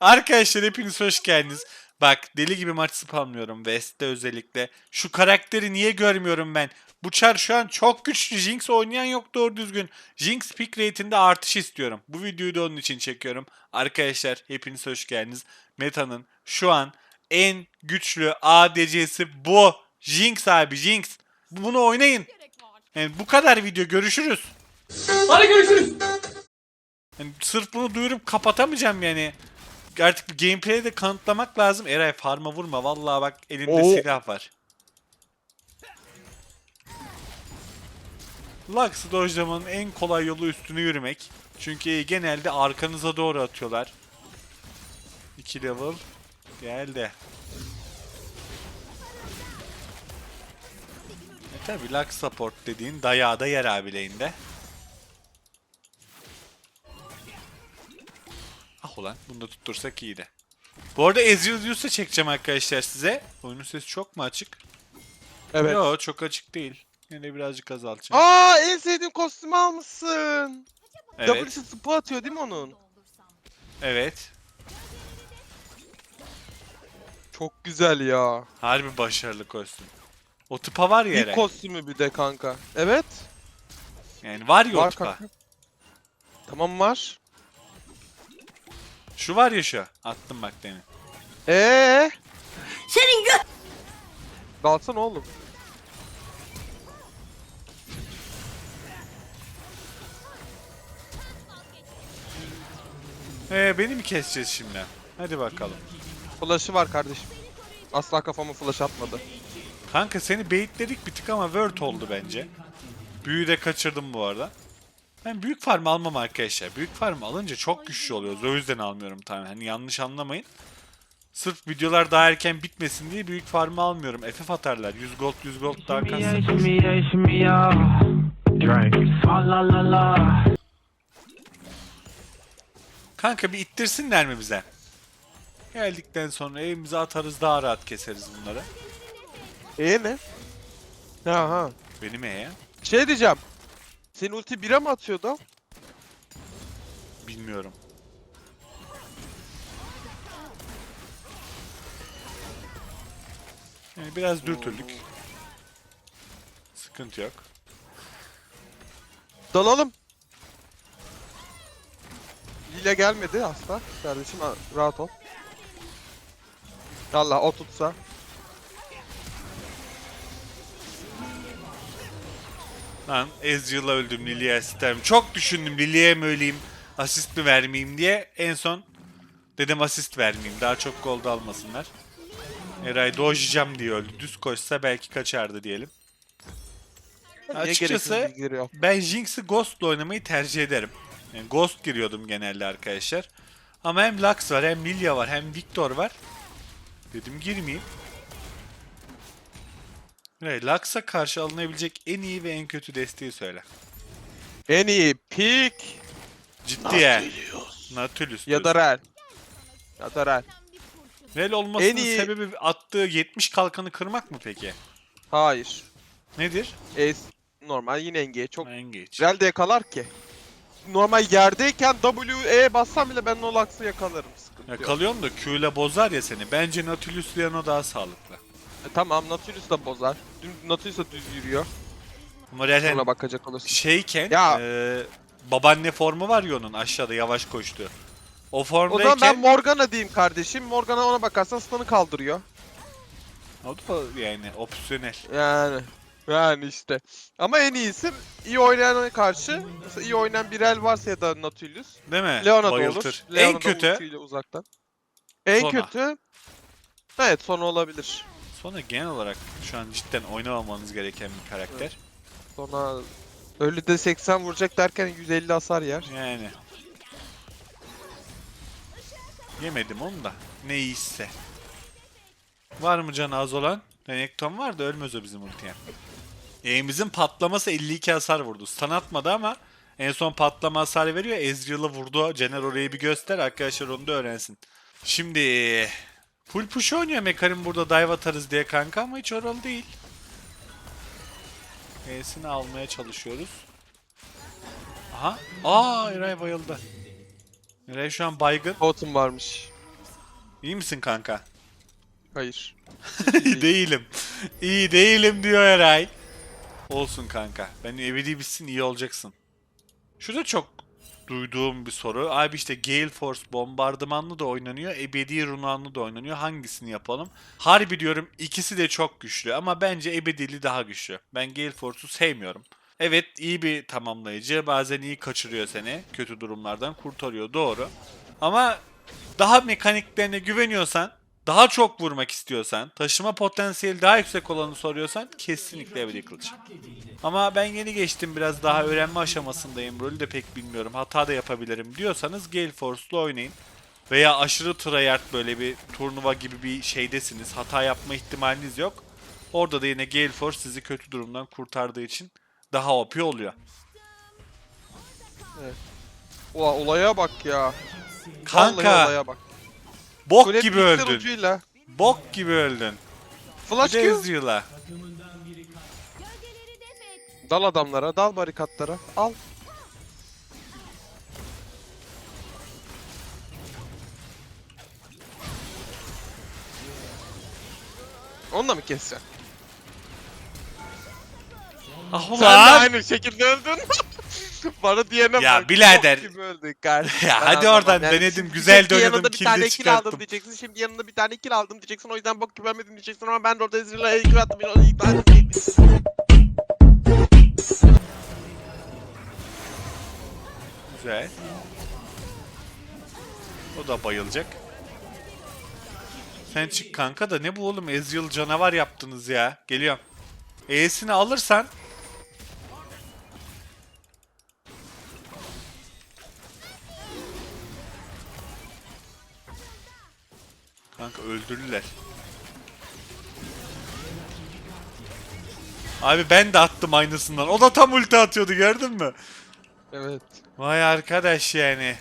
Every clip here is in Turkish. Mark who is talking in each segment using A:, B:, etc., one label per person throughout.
A: Arkadaşlar hepiniz hoş geldiniz. Bak deli gibi maç spamlıyorum West'te özellikle. Şu karakteri niye görmüyorum ben? Bu çar şu an çok güçlü. Jinx oynayan yok doğru düzgün. Jinx pick rate'inde artış istiyorum. Bu videoyu da onun için çekiyorum. Arkadaşlar hepiniz hoş geldiniz. Meta'nın şu an en güçlü ADC'si bu. Jinx abi Jinx. Bunu oynayın. Yani bu kadar video görüşürüz.
B: Hadi görüşürüz.
A: Yani sırf bunu duyurup kapatamayacağım yani. Artık bir gameplay'de de kanıtlamak lazım. Eray farma vurma. Vallahi bak elinde
C: Oo.
A: silah var. Lux'ı dojlamanın en kolay yolu üstüne yürümek. Çünkü genelde arkanıza doğru atıyorlar. 2 level geldi. E tabi Lux support dediğin dayağı da yer abi Ah ulan bunu da tuttursak iyiydi. Bu arada Ezreal Zeus'a çekeceğim arkadaşlar size. Oyunun sesi çok mu açık?
C: Evet.
A: Yok çok açık değil. Yine birazcık azaltacağım.
C: Aa en sevdiğim kostümü almışsın.
A: evet.
C: W'si spa atıyor değil mi onun?
A: Evet.
C: Çok güzel ya.
A: Harbi başarılı kostüm. O tıpa var ya
C: İlk
A: Eren.
C: kostümü bir de kanka. Evet.
A: Yani var ya o
C: Var
A: tıpa.
C: kanka. Tamam var.
A: Şu var ya şu. Attım bak demin.
C: Ee. Senin gö... Dalsana oğlum.
A: Ee, beni mi keseceğiz şimdi? Hadi bakalım.
C: Flash'ı var kardeşim. Asla kafama flash atmadı.
A: Kanka seni baitledik bir tık ama word oldu bence. Büyüyü de kaçırdım bu arada. Ben büyük farm almam arkadaşlar. Büyük farm alınca çok güçlü oluyoruz. O yüzden almıyorum tamam. Hani yanlış anlamayın. Sırf videolar daha erken bitmesin diye büyük farmı almıyorum. FF atarlar. 100 gold 100 gold daha kalsın. Kanka bir ittirsinler mi bize? Geldikten sonra evimize atarız daha rahat keseriz bunları.
C: E ne? Ha ha.
A: Benim E ya.
C: Şey diyeceğim. Senin ulti 1'e mi atıyordu?
A: Bilmiyorum. Yani biraz dürtüldük. Sıkıntı yok.
C: Dalalım. Lile gelmedi asla. Kardeşim ha, rahat ol. Allah o tutsa.
A: Lan Ezreal'a öldüm Lily'e asistem. Çok düşündüm Lily'e mi öleyim, asist mi vermeyeyim diye. En son dedim asist vermeyeyim. Daha çok gold almasınlar. Eray dojlayacağım diye öldü. Düz koşsa belki kaçardı diyelim.
C: Niye
A: Açıkçası ben Jinx'i Ghost'la oynamayı tercih ederim. Yani Ghost giriyordum genelde arkadaşlar. Ama hem Lux var hem Lilia var hem Victor var. Dedim girmeyeyim. Evet, Lux'a karşı alınabilecek en iyi ve en kötü desteği söyle.
C: En iyi pick
A: Ciddi ya. Nautilus.
C: ya da Rel. Ya da Rel.
A: Rel olmasının
C: En iyi-
A: sebebi attığı 70 kalkanı kırmak mı peki?
C: Hayır.
A: Nedir?
C: Ace normal yine engage. Çok
A: Engage.
C: Rel de yakalar ki. Normal yerdeyken W, E bassam bile ben o Lux'ı yakalarım. Sıkıntı yok.
A: Yakalıyorum da Q ile bozar ya seni. Bence Nautilus Leon daha sağlıklı.
C: E, tamam Nautilus da bozar. Dün Nautilus da düz yürüyor.
A: Ama Rel
C: Ona bakacak olursun.
A: şeyken
C: Ya.
A: e, babaanne formu var ya onun aşağıda yavaş koştu. O
C: O zaman ben Morgana diyeyim kardeşim. Morgana ona bakarsan stun'ı kaldırıyor.
A: o da yani opsiyonel.
C: Yani. Yani işte. Ama en iyisi iyi oynayana karşı mesela iyi oynayan bir el varsa ya da Nautilus.
A: Değil mi?
C: Leona da
A: Bayıltır.
C: olur. Leona
A: en
C: da
A: kötü
C: ultiyle uzaktan. En
A: Sona.
C: kötü Evet sonra olabilir.
A: Sonra genel olarak şu an cidden oynamamanız gereken bir karakter.
C: Sonra ölü de 80 vuracak derken 150 hasar yer.
A: Yani. Yemedim onu da. Ne iyiyse. Var mı canı az olan? Renekton var da ölmez o bizim ultiye. Eğimizin patlaması 52 hasar vurdu. Stun atmadı ama en son patlama hasar veriyor. Ezreal'ı vurdu. Cener orayı bir göster. Arkadaşlar onu da öğrensin. Şimdi full push oynuyor Mekarim burada dive atarız diye kanka ama hiç oralı değil. E'sini almaya çalışıyoruz. Aha. Aa Eray bayıldı. Eray şu an baygın.
C: Totem varmış.
A: İyi misin kanka?
C: Hayır.
A: İyi değilim. İyi değilim diyor Eray. Olsun kanka. Ben ebedi bitsin iyi olacaksın. Şurada çok duyduğum bir soru. Abi işte Gale Force bombardımanlı da oynanıyor. Ebedi runanlı da oynanıyor. Hangisini yapalım? Harbi diyorum ikisi de çok güçlü ama bence ebedili daha güçlü. Ben Gale Force'u sevmiyorum. Evet iyi bir tamamlayıcı. Bazen iyi kaçırıyor seni. Kötü durumlardan kurtarıyor. Doğru. Ama daha mekaniklerine güveniyorsan, daha çok vurmak istiyorsan, taşıma potansiyeli daha yüksek olanı soruyorsan kesinlikle ebedi kılıç. Ama ben yeni geçtim biraz daha öğrenme aşamasındayım. Rolü de pek bilmiyorum. Hata da yapabilirim diyorsanız Gale Force'lu oynayın. Veya aşırı tryhard böyle bir turnuva gibi bir şeydesiniz. Hata yapma ihtimaliniz yok. Orada da yine Gale Force sizi kötü durumdan kurtardığı için daha OP oluyor.
C: Ula, olaya bak ya. Vallahi
A: Kanka
C: olaya bak.
A: Bok
C: Kule
A: gibi öldün.
C: ucuyla.
A: Bok gibi öldün. Bir
C: Flash
A: de
C: Q.
A: Ezreal'a.
C: Dal adamlara, dal barikatlara. Al. Onu da mı keseceksin?
A: Ah
C: Sen de
A: ulan.
C: aynı şekilde öldün. Bana diyene
A: Ya
C: bak.
A: birader.
C: bok gibi öldün kardeşim.
A: Ya
C: Ben
A: hadi
C: anlamam.
A: oradan
C: Yani
A: denedim, güzel oynadım,
C: yanında bir tane kill aldım diyeceksin. Şimdi yanında bir tane kill aldım diyeceksin. O yüzden bok gibi ölmedin diyeceksin ama ben de orada Ezreal'a kill attım. Onu iptal edeyim.
A: Güzel. O da bayılacak. Sen çık kanka da ne bu oğlum Ezreal canavar yaptınız ya. Geliyorum. E'sini alırsan Kanka öldürdüler. Abi ben de attım aynısından. O da tam ulti atıyordu gördün mü?
C: Evet.
A: Vay arkadaş yani.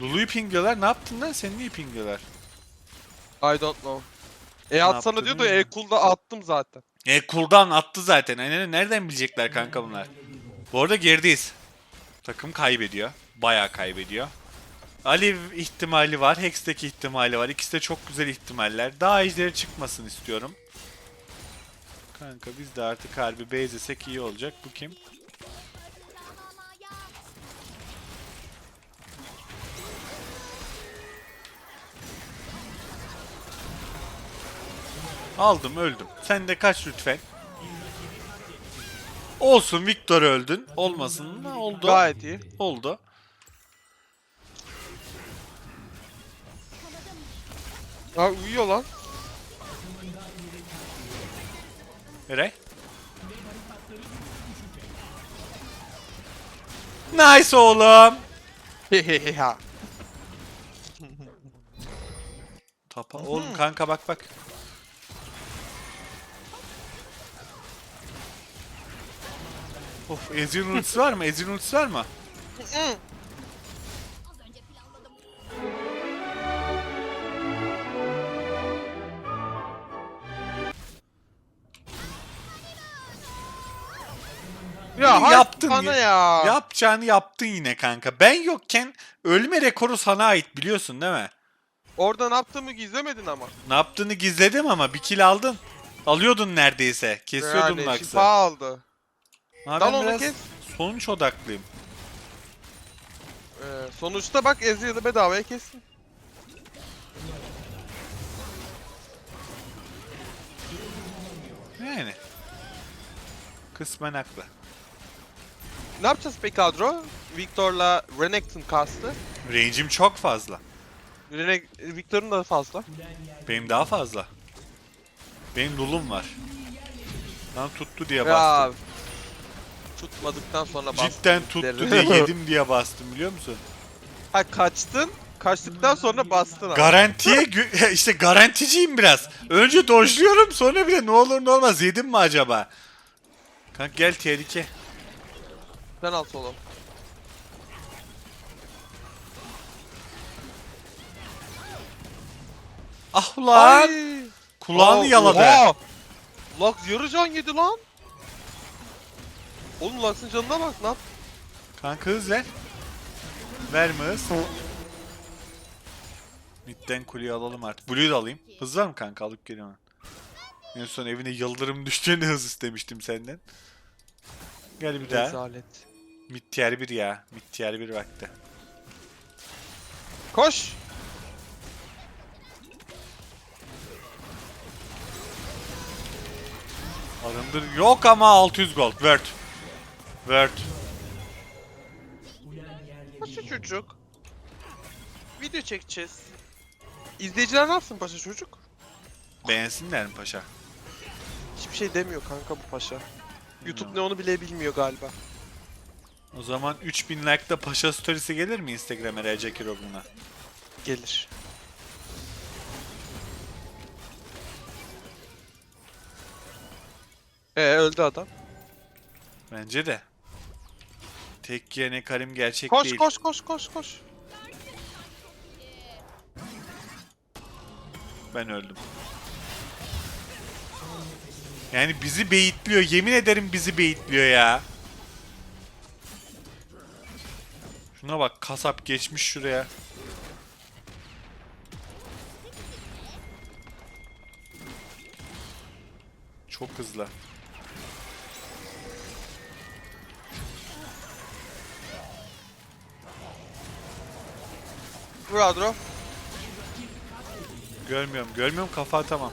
A: Lulu'yu pingliyorlar. Ne yaptın lan? Seni niye pingliyorlar?
C: I don't know. E atsana
A: yaptın
C: diyordu. E cool'da attım zaten.
A: E cooldown attı zaten. Aynen nereden bilecekler kanka bunlar? Bu arada gerideyiz. Takım kaybediyor. Bayağı kaybediyor. Alev ihtimali var. Hex'teki ihtimali var. İkisi de çok güzel ihtimaller. Daha ejderi çıkmasın istiyorum. Kanka biz de artık harbi bezesek iyi olacak. Bu kim? Aldım öldüm. Sen de kaç lütfen. Olsun Victor öldün. Olmasın mı? Oldu.
C: Gayet iyi.
A: Oldu.
C: Ha uyuyor lan.
A: Eray. Nice oğlum.
C: Hehehe.
A: Tapa. Oğlum kanka bak bak. Of Ezreal'ın ultisi var mı? Ezreal'ın ultisi var mı?
C: Ya hay
A: Yaptın
C: bana
A: ya.
C: ya.
A: Yapacağını yaptın yine kanka. Ben yokken ölme rekoru sana ait biliyorsun değil mi?
C: Orada ne yaptığımı gizlemedin ama.
A: Ne yaptığını gizledim ama bir kill aldın. Alıyordun neredeyse. Kesiyordun
C: yani şifa aldı.
A: Ha,
C: Dal onu
A: biraz
C: kes.
A: sonuç odaklıyım.
C: Ee, sonuçta bak Ezreal'ı bedavaya kestin.
A: Yani. Kısmen haklı.
C: Ne yapacağız peki kadro? Victor'la Renekton kastı.
A: Range'im çok fazla.
C: Renek Victor'un da fazla.
A: Benim daha fazla. Benim Lulum var. Lan tuttu diye
C: Ya
A: bastım.
C: tutmadıktan sonra bastın.
A: Cidden tuttu diye yedim diye bastım biliyor musun?
C: Ha kaçtın. Kaçtıktan sonra bastın abi.
A: Garantiye gü- işte garanticiyim biraz. Önce dojluyorum sonra bile ne olur ne olmaz yedim mi acaba? Kanka gel tehlike.
C: Sen al solo.
A: Ah ulan.
C: Ay!
A: Kulağını
C: Aa,
A: yaladı.
C: oha! Lux yarı can yedi lan. Oğlum Lux'ın canına bak lan.
A: Kanka hız ver. Ver mi hız? Midden kuleyi alalım artık. Blue'yu da alayım. Hız var mı kanka? Alıp geliyorum ben. En son evine yıldırım düştüğünde hız istemiştim senden. Gel bir daha.
C: Rezalet.
A: Mid tier 1 ya. Mid tier 1 vakti.
C: Koş.
A: Arındır. Yok ama 600 gold. Word. Word.
C: Paşa çocuk. Video çekeceğiz. İzleyiciler ne yapsın paşa çocuk?
A: Beğensinler mi paşa?
C: Hiçbir şey demiyor kanka bu paşa. YouTube ne onu bile bilmiyor galiba.
A: O zaman 3000 like'da paşa storiesi gelir mi Instagram'a Recep Kiroğlu'na?
C: Gelir. Ee öldü adam.
A: Bence de. Tek yene Karim gerçek
C: Koş
A: değil.
C: koş koş koş koş.
A: Ben öldüm. Yani bizi beyitliyor. Yemin ederim bizi beyitliyor ya. Şuna bak kasap geçmiş şuraya. Çok hızlı.
C: Vur Adro.
A: Görmüyorum, görmüyorum kafa atamam.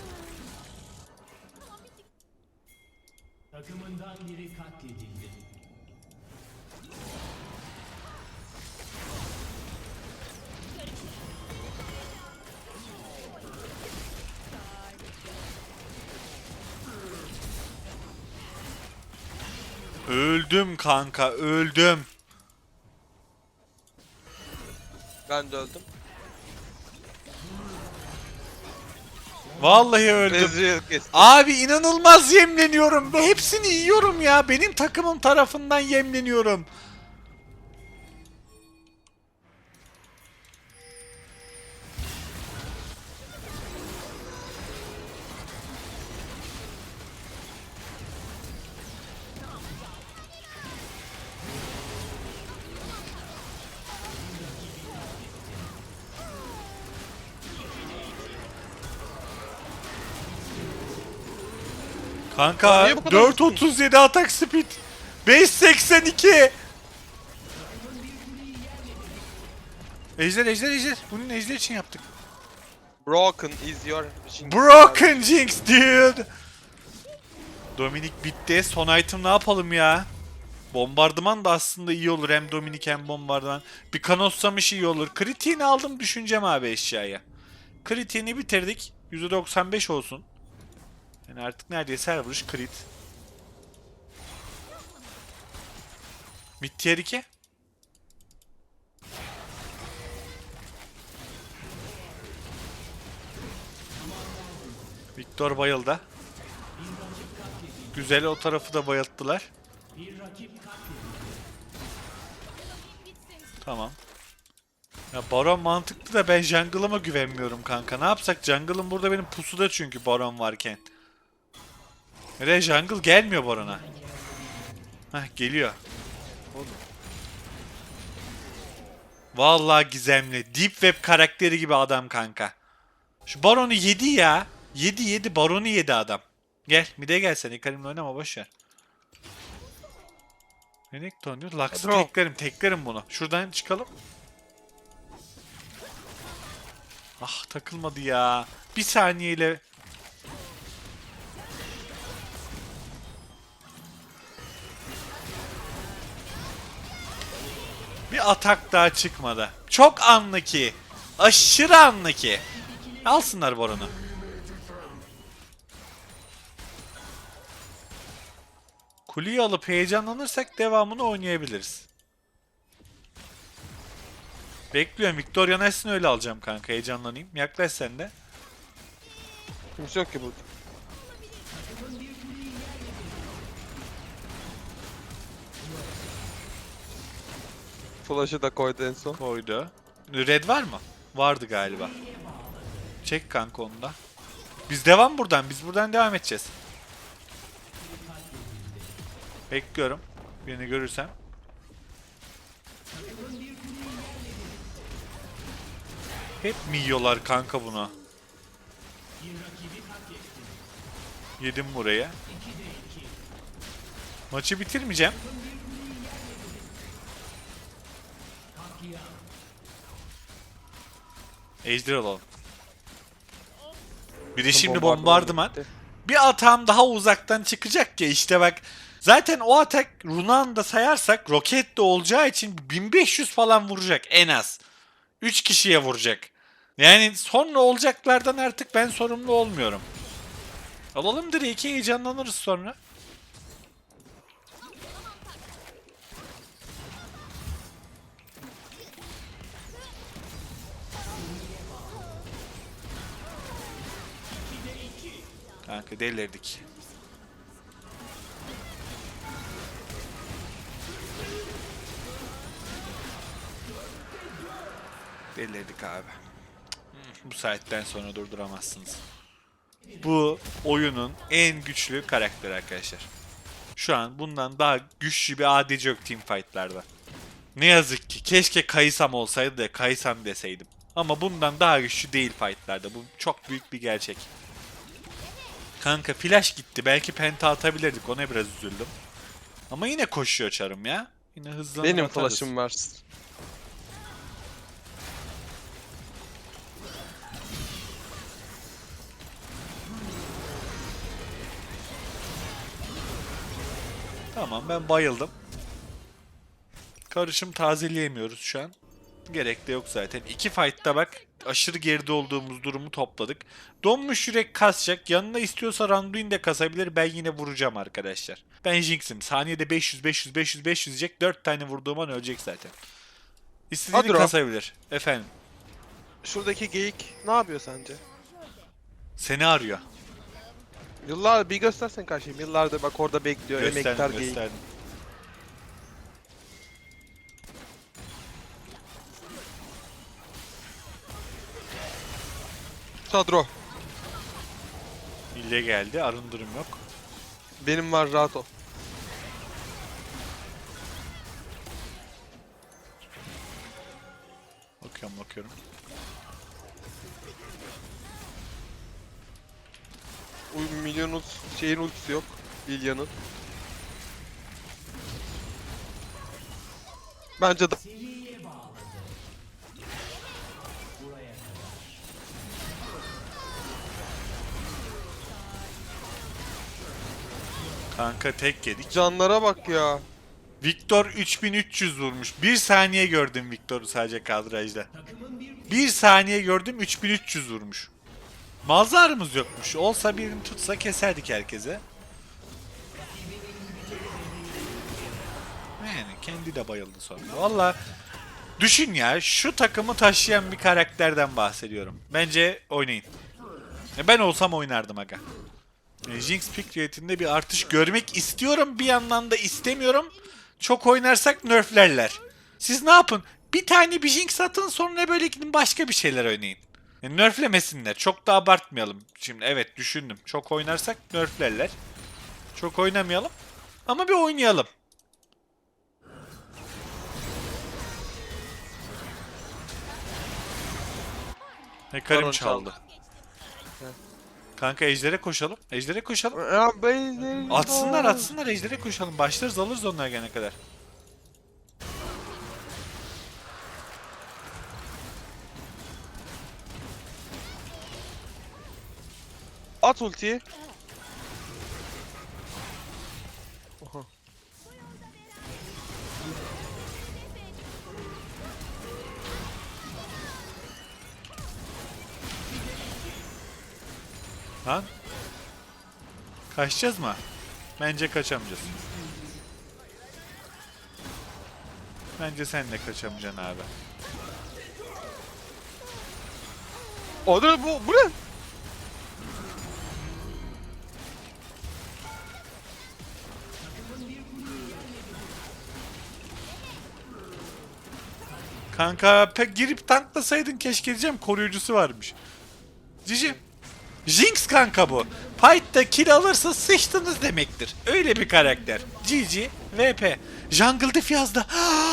A: Öldüm kanka, öldüm.
C: Ben de öldüm.
A: Vallahi öldüm. Abi inanılmaz yemleniyorum ve hepsini yiyorum ya. Benim takımım tarafından yemleniyorum. Kanka
C: Niye bu kadar
A: 4.37 atak speed. 5.82. Ejder ejder ejder. Bunun ejder için yaptık.
C: Broken is your jinx.
A: Broken Jinx dude. Dominik bitti. Son item ne yapalım ya? Bombardıman da aslında iyi olur. Hem Dominik hem bombardıman. Bir kanotsamış iyi olur. Kritiğini aldım düşüneceğim abi eşyaya. Kritiğini bitirdik. %95 olsun. Yani artık neredeyse her vuruş crit. Mid tier 2. Victor bayıldı. Güzel o tarafı da bayılttılar. Tamam. Ya Baron mantıklı da ben jungle'ıma güvenmiyorum kanka. Ne yapsak? Jungle'ım burada benim pusuda çünkü Baron varken. Nereye jungle gelmiyor Baron'a. Heh geliyor. Vallahi gizemli. Deep Web karakteri gibi adam kanka. Şu Baron'u yedi ya. Yedi yedi Baron'u yedi adam. Gel mide gel sen. İkarimle oynama boşver. Renekton diyor. Lux'ı teklerim teklerim bunu. Şuradan çıkalım. Ah takılmadı ya. Bir saniyeyle Bir atak daha çıkmadı. Çok anlı ki. Aşırı anlı ki. Alsınlar Baron'u. Kuleyi alıp heyecanlanırsak devamını oynayabiliriz. Bekliyorum. Victoria Ness'ini öyle alacağım kanka. Heyecanlanayım. Yaklaş sen de.
C: Kimse yok ki burada. Flash'ı da koydu en son.
A: Koydu. Red var mı? Vardı galiba. Çek kanka onu da. Biz devam buradan. Biz buradan devam edeceğiz. Bekliyorum. Birini görürsem. Hep mi yiyorlar kanka buna? Yedim buraya. Maçı bitirmeyeceğim. Ejder alalım. Biri şimdi bombardıman. Bir atağım daha uzaktan çıkacak ya işte bak. Zaten o atak Runa'nı da sayarsak roket de olacağı için 1500 falan vuracak en az. 3 kişiye vuracak. Yani sonra olacaklardan artık ben sorumlu olmuyorum. Alalım Drake'i heyecanlanırız sonra. Kanka delirdik. Delirdik abi. Bu saatten sonra durduramazsınız. Bu oyunun en güçlü karakteri arkadaşlar. Şu an bundan daha güçlü bir ADC yok teamfight'larda. Ne yazık ki keşke Kayısam olsaydı da Kayısam deseydim. Ama bundan daha güçlü değil fight'larda. Bu çok büyük bir gerçek. Kanka flash gitti. Belki penta atabilirdik. Ona biraz üzüldüm. Ama yine koşuyor çarım ya. Yine hızlanır
C: Benim
A: atarız.
C: flash'ım var.
A: Tamam ben bayıldım. Karışım tazeleyemiyoruz şu an. Gerek de yok zaten. İki fight'ta bak aşırı geride olduğumuz durumu topladık. Donmuş yürek kasacak. Yanına istiyorsa Randuin de kasabilir. Ben yine vuracağım arkadaşlar. Ben Jinx'im. Saniyede 500 500 500 500 diyecek. 4 tane vurduğum an ölecek zaten. İstediğini
C: Ram.
A: kasabilir. Efendim.
C: Şuradaki geyik ne yapıyor sence?
A: Seni arıyor.
C: Yıllar bir göstersen karşıyım. Yıllardır bak orada bekliyor. Emektar
A: Gösterdim
C: geyik.
A: gösterdim.
C: Sadro.
A: İlle geldi. Arındırım yok.
C: Benim var rahat ol.
A: Bakıyorum bakıyorum.
C: Uy- Milyon ult- şeyin ultisi yok. Lilya'nın. Bence de
A: Kanka tek yedik.
C: canlara bak ya.
A: Victor 3300 vurmuş. Bir saniye gördüm Victor'u sadece kadrajda. Bir saniye gördüm 3300 vurmuş. Malzarımız yokmuş. Olsa birini tutsa keserdik herkese. Yani kendi de bayıldı sonra. Valla düşün ya şu takımı taşıyan bir karakterden bahsediyorum. Bence oynayın. E, Ben olsam oynardım aga. E, Jinx pick rate'inde bir artış görmek istiyorum. Bir yandan da istemiyorum. Çok oynarsak nerflerler. Siz ne yapın? Bir tane bir Jinx atın sonra böyle gidin başka bir şeyler oynayın. Yani nerflemesinler. Çok da abartmayalım. Şimdi evet düşündüm. Çok oynarsak nerflerler. Çok oynamayalım. Ama bir oynayalım. Hekarim
C: Baron
A: çaldı. Kanka ejdere koşalım. Ejdere koşalım.
C: Ya ben-
A: Atsınlar atsınlar ejdere koşalım. Başlarız alırız onlar gene kadar.
C: At ultiyi.
A: Lan. Kaçacağız mı? Bence kaçamayacağız. Bence sen de kaçamayacaksın abi.
C: O da bu, bu ne?
A: Kanka pek girip tanklasaydın keşke diyeceğim koruyucusu varmış. Cici. Jinx kanka bu. Fight'ta kill alırsa sıçtınız demektir. Öyle bir karakter. GG VP. Jungle Diff yazdı.